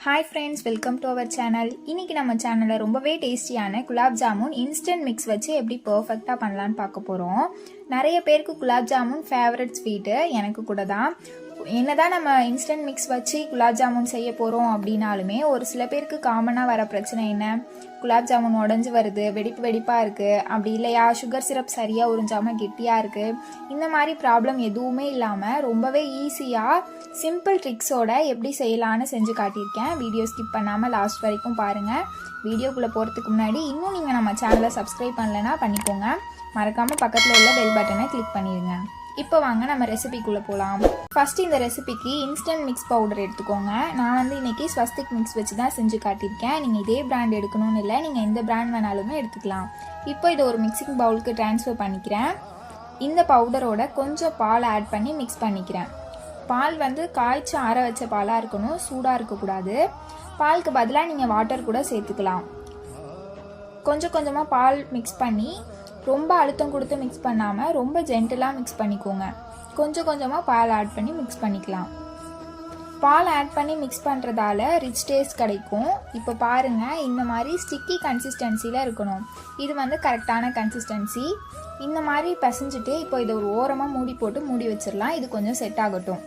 Hi friends welcome to our channel இன்றைக்கி நம்ம சேனலில் ரொம்பவே டேஸ்டியான குலாப் ஜாமுன் இன்ஸ்டன்ட் மிக்ஸ் வச்சு எப்படி பர்ஃபெக்டாக பண்ணலான்னு பார்க்க போகிறோம் நிறைய பேருக்கு குலாப் ஜாமுன் ஃபேவரட் ஸ்வீட்டு எனக்கு கூட தான் என்னதான் நம்ம இன்ஸ்டன்ட் மிக்ஸ் வச்சு குலாப் ஜாமுன் செய்ய போகிறோம் அப்படின்னாலுமே ஒரு சில பேருக்கு காமனாக வர பிரச்சனை என்ன? குலாப் ஜாமுன் உடஞ்சி வருது வெடிப்பு வெடிப்பாக இருக்குது அப்படி இல்லையா? சுகர் சிரப் சரியாக உறிஞ்சாமல் கெட்டியாக இருக்குது இந்த மாதிரி ப்ராப்ளம் எதுவுமே இல்லாமல் ரொம்பவே ஈஸியாக சிம்பிள் ட்ரிக்ஸோட எப்படி செய்யலான்னு செஞ்சு காட்டியிருக்கேன். வீடியோ ஸ்கிப் பண்ணாமல் லாஸ்ட் வரைக்கும் பாருங்கள் வீடியோக்குள்ளே போகிறதுக்கு முன்னாடி இன்னும் நீங்கள் நம்ம சேனலை சப்ஸ்கிரைப் பண்ணலைன்னா பண்ணிக்கோங்க. மறக்காமல் பக்கத்தில் உள்ள பெல் பட்டனை கிளிக் பண்ணிடுங்க இப்போ வாங்க நம்ம ரெசிபிக்குள்ளே போகலாம் ஃபஸ்ட் இந்த ரெசிபிக்கு இன்ஸ்டன்ட் மிக்ஸ் பவுடர் எடுத்துக்கோங்க. நான் வந்து இன்னைக்கு ஸ்வஸ்திக் மிக்ஸ் வச்சு தான் செஞ்சு காட்டியிருக்கேன். நீங்கள் இதே பிராண்ட் எடுக்கணும்னு இல்லை நீங்கள் எந்த பிராண்ட் வேணாலுமே எடுத்துக்கலாம். இப்போ இதை ஒரு மிக்சிங் பவுலுக்கு டிரான்ஸ்ஃபர் பண்ணிக்கிறேன். இந்த பவுடரோட கொஞ்சம் பால் ஆட் பண்ணி மிக்ஸ் பண்ணிக்கிறேன். பால் வந்து காய்ச்சி ஆற வச்ச பாலாக இருக்கணும் சூடாக இருக்கக்கூடாது. பாலுக்கு பதிலாக நீங்கள் வாட்டர் கூட சேர்த்துக்கலாம். கொஞ்சம் கொஞ்சமாக பால் மிக்ஸ் பண்ணி ரொம்ப அழுத்தம் கொடுத்து மிக்ஸ் பண்ணாமல் ரொம்ப ஜென்டலாக மிக்ஸ் பண்ணிக்கோங்க. கொஞ்சம் கொஞ்சமாக பால் ஆட் பண்ணி மிக்ஸ் பண்ணிக்கலாம். பால் ஆட் பண்ணி மிக்ஸ் பண்ணுறதால ரிச் டேஸ்ட் கிடைக்கும். இப்போ பாருங்கள் இந்த மாதிரி ஸ்டிக்கி கன்சிஸ்டன்சியில் இருக்கணும். இது வந்து கரெக்டான கன்சிஸ்டன்சி இந்த மாதிரி பசைஞ்சிட்டு இப்போ இதை ஒரு ஓரமாக மூடி போட்டு மூடி வச்சிடலாம். இது கொஞ்சம் செட் ஆகட்டும்.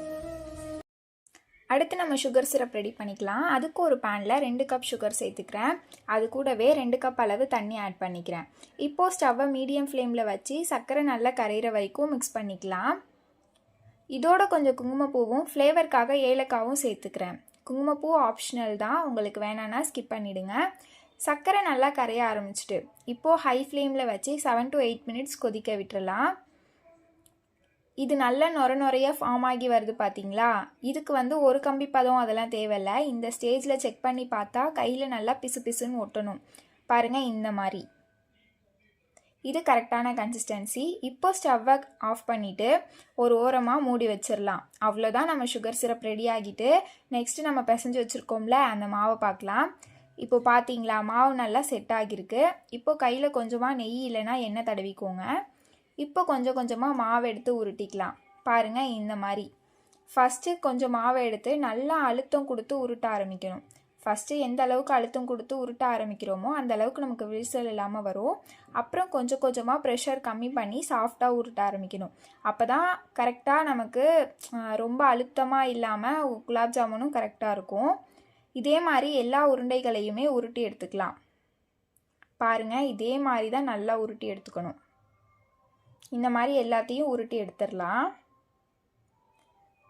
அடுத்து நம்ம சுகர் சிரப் ரெடி பண்ணிக்கலாம். அதுக்கு ஒரு பேனில் ரெண்டு கப் சுகர் சேர்த்துக்கிறேன். அது கூடவே ரெண்டு கப் அளவு தண்ணி ஆட் பண்ணிக்கிறேன். இப்போது ஸ்டவ்வை மீடியம் ஃப்ளேமில் வச்சு சர்க்கரை நல்லா கரையிற வரைக்கும் மிக்ஸ் பண்ணிக்கலாம். இதோட கொஞ்சம் குங்குமப்பூவும் ஃப்ளேவருக்காக ஏலக்காவும் சேர்த்துக்கிறேன். குங்குமப்பூ ஆப்ஷனல் தான். உங்களுக்கு வேணான்னா ஸ்கிப் பண்ணிவிடுங்க சர்க்கரை நல்லா கரைய ஆரம்பிச்சிட்டு இப்போது ஹை ஃப்ளேமில் வச்சு செவன் டு எயிட் மினிட்ஸ் கொதிக்க விட்டுறலாம். இது நல்ல நொர நொறையாக ஃபார்ம் ஆகி வருது பார்த்தீங்களா இதுக்கு வந்து ஒரு கம்பி பதம் அதெல்லாம் தேவையில்ல. இந்த ஸ்டேஜில் செக் பண்ணி பார்த்தா கையில் நல்லா பிசு பிசுன்னு ஒட்டணும். பாருங்கள் இந்த மாதிரி. இது கரெக்டான கன்சிஸ்டன்சி இப்போ ஸ்டவ்வை ஆஃப் பண்ணிவிட்டு ஒரு ஓரமாக மூடி வச்சிடலாம் அவ்வளோதான் நம்ம சுகர் சிரப் ரெடி ஆகிட்டு நெக்ஸ்ட்டு நம்ம பிசைஞ்சு வச்சுருக்கோம்ல அந்த மாவை பார்க்கலாம். இப்போ பார்த்தீங்களா மாவு நல்லா செட் ஆகியிருக்கு. இப்போ கையில் கொஞ்சமாக நெய் இல்லைன்னா எண்ணெய் தடவிக்கோங்க. இப்போ கொஞ்சம் கொஞ்சமாக மாவு எடுத்து உருட்டிக்கலாம். பாருங்கள் இந்த மாதிரி ஃபஸ்ட்டு கொஞ்சம் மாவை எடுத்து நல்லா அழுத்தம் கொடுத்து உருட்ட ஆரம்பிக்கணும். ஃபஸ்ட்டு எந்த அளவுக்கு அழுத்தம் கொடுத்து உருட்ட ஆரம்பிக்கிறோமோ அந்த அளவுக்கு நமக்கு விரிசல் இல்லாமல் வரும். அப்புறம் கொஞ்சம் கொஞ்சமாக ப்ரெஷர் கம்மி பண்ணி சாஃப்டாக உருட்ட ஆரம்பிக்கணும். அப்போ தான் கரெக்டாக நமக்கு ரொம்ப அழுத்தமாக இல்லாமல் குலாப் ஜாமுனும் கரெக்டாக இருக்கும். இதே மாதிரி எல்லா உருண்டைகளையுமே உருட்டி எடுத்துக்கலாம். பாருங்கள் இதே மாதிரி தான் நல்லா உருட்டி எடுத்துக்கணும். இந்த மாதிரி எல்லாத்தையும் உருட்டி எடுத்துடலாம்.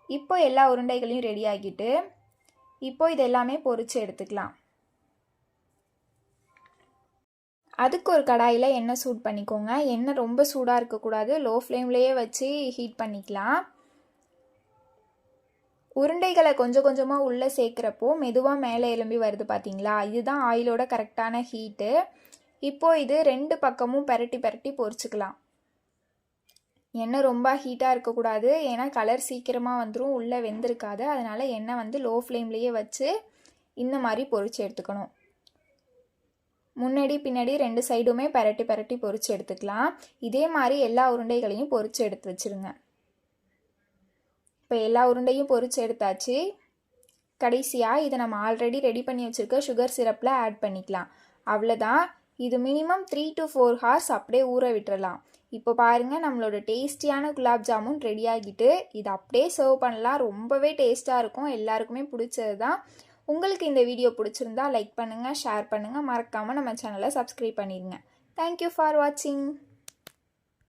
இப்போ எல்லா உருண்டைகளையும் ரெடி ஆகிட்டு இப்போ இது எல்லாமே பொரிச்சு எடுத்துக்கலாம். அதுக்கு ஒரு கடாயில் எண்ணெய் சூட் பண்ணிக்கோங்க. எண்ணெய் ரொம்ப சூடாக இருக்கக்கூடாது. லோ ஃப்ளேம்லேயே வச்சு ஹீட் பண்ணிக்கலாம். உருண்டைகளை கொஞ்சம் கொஞ்சமாக உள்ளே சேர்க்குறப்போ மெதுவாக மேலே எலும்பி வருது பார்த்தீங்களா இதுதான் ஆயிலோட கரெக்டான ஹீட்டு இப்போது இது ரெண்டு பக்கமும் பரட்டி பரட்டி பொரிச்சுக்கலாம். எண்ணெய் ரொம்ப ஹீட்டாக இருக்கக்கூடாது. ஏன்னா கலர் சீக்கிரமாக வந்துடும் உள்ளே வெந்திருக்காது. அதனால் எண்ணெய் வந்து லோ ஃப்ளேம்லேயே வச்சு இந்த மாதிரி பொரிச்சு எடுத்துக்கணும். முன்னாடி பின்னாடி ரெண்டு சைடுமே பரட்டி பரட்டி பொறிச்சு எடுத்துக்கலாம். இதே மாதிரி எல்லா உருண்டைகளையும் பொறிச்சு எடுத்து வச்சுருங்க. இப்போ எல்லா உருண்டையும் பொரிச்சு எடுத்தாச்சு. கடைசியாக இதை நம்ம ஆல்ரெடி ரெடி பண்ணி வச்சுருக்க சுகர் சிரப்பில் ஆட் பண்ணிக்கலாம். அவ்வளோதான் இது minimum three to four hours அப்படியே ஊற விட்டுறலாம். இப்போ பாருங்கள் நம்மளோட டேஸ்டியான குலாப் ஜாமுன் ரெடி ஆகிட்டு இது அப்படியே சர்வ் பண்ணலாம். ரொம்பவே டேஸ்ட்டாக இருக்கும். எல்லாருக்குமே பிடிச்சது தான். உங்களுக்கு இந்த வீடியோ பிடிச்சிருந்தா லைக் பண்ணுங்கள் ஷேர் பண்ணுங்கள் மறக்காமல் நம்ம சேனலை சப்ஸ்கிரைப் பண்ணிடுங்க தேங்க்யூ ஃபார் வாட்சிங்